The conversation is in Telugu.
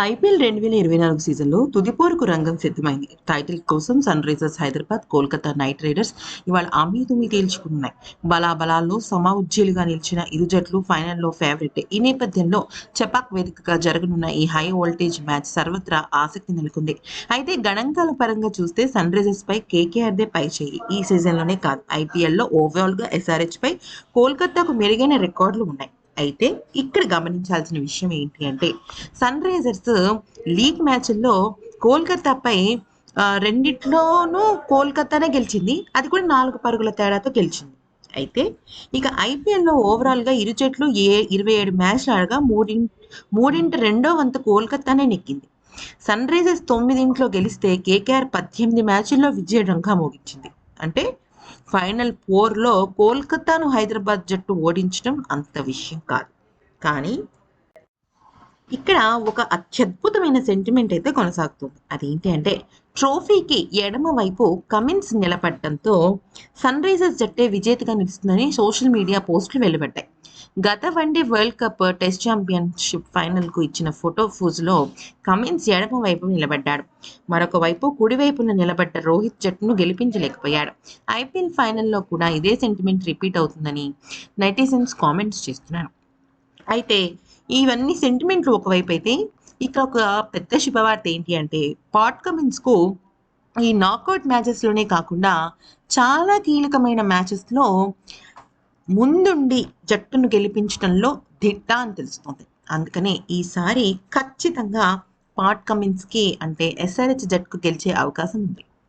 ఐపీఎల్ రెండు వేల ఇరవై నాలుగు సీజన్లో తుదిపోరుకు రంగం సిద్ధమైంది. టైటిల్ కోసం Sunrisers Hyderabad Kolkata Knight Riders ఇవాళ అమీతుమి తేల్చుకున్నాయి బలాబలాల్లో సమఉజ్జీలుగా నిలిచిన ఇరు జట్లు ఫైనల్లో ఫేవరెట్. ఈ నేపథ్యంలో చపాక్ వేదికగా జరగనున్న ఈ హై వోల్టేజ్ మ్యాచ్ సర్వత్రా ఆసక్తి నెలకొంది. అయితే గణాంకాల పరంగా చూస్తే సన్ రైజర్స్ పై కేకేఆర్దే పై చేయి. ఈ సీజన్లోనే కాదు ఐపీఎల్లో ఓవరాల్గా ఎస్ఆర్హెచ్ పై కోల్కతాకు మెరుగైన రికార్డులు ఉన్నాయి. అయితే ఇక్కడ గమనించాల్సిన విషయం ఏంటి అంటే సన్ రైజర్స్ లీగ్ మ్యాచ్ల్లో కోల్కతాపై రెండిట్లోనూ కోల్కతానే గెలిచింది. అది కూడా నాలుగు పరుగుల తేడాతో గెలిచింది. అయితే ఇక ఐపీఎల్లో ఓవరాల్గా ఇరు జట్లు ఏ ఇరవై ఏడు మ్యాచ్లు ఆడగా మూడింటి మూడింటి రెండో వంతు కోల్కతానే నెక్కింది సన్ రైజర్స్ తొమ్మిదింట్లో గెలిస్తే కేకేఆర్ పద్దెనిమిది మ్యాచ్ల్లో విజయ డంకా మోగించింది. అంటే ఫైనల్ ఫోర్లో కోల్కతాను హైదరాబాద్ జట్టు ఓడించడం అంత విషయం కాదు. కానీ ఇక్కడ ఒక అత్యద్భుతమైన సెంటిమెంట్ అయితే కొనసాగుతుంది. అదేంటి అంటే ట్రోఫీకి ఎడమ వైపు కమిన్స్ నిలబడటంతో సన్ రైజర్స్ జట్టే విజేతగా నిలుస్తుందని సోషల్ మీడియా పోస్టులు వెలువడ్డాయి. గత one day world cup test championship ఫైనల్కు ఇచ్చిన ఫోటో ఫూజ్లో కమిన్స్ ఎడమ వైపు నిలబడ్డాడు. మరొక వైపు కుడివైపున నిలబడ్డ రోహిత్ జట్టును గెలిపించలేకపోయాడు. ఐపీఎల్ ఫైనల్లో కూడా ఇదే సెంటిమెంట్ రిపీట్ అవుతుందని నెటిజన్స్ కామెంట్స్ చేస్తున్నారు. అయితే ఇవన్నీ సెంటిమెంట్లు ఒకవైపు అయితే ఇక ఒక పెద్ద శుభవార్త ఏంటి అంటే పాట్ కమిన్స్కు ఈ నాకౌట్ మ్యాచెస్లోనే కాకుండా చాలా కీలకమైన మ్యాచెస్లో ముందుండి జట్టును గెలిపించడంలో దిట్ట అని తెలుస్తుంది. అందుకనే ఈసారి ఖచ్చితంగా పాట్ కమిన్స్కి అంటే ఎస్ఆర్హెచ్ జట్టుకు గెలిచే అవకాశం ఉంది.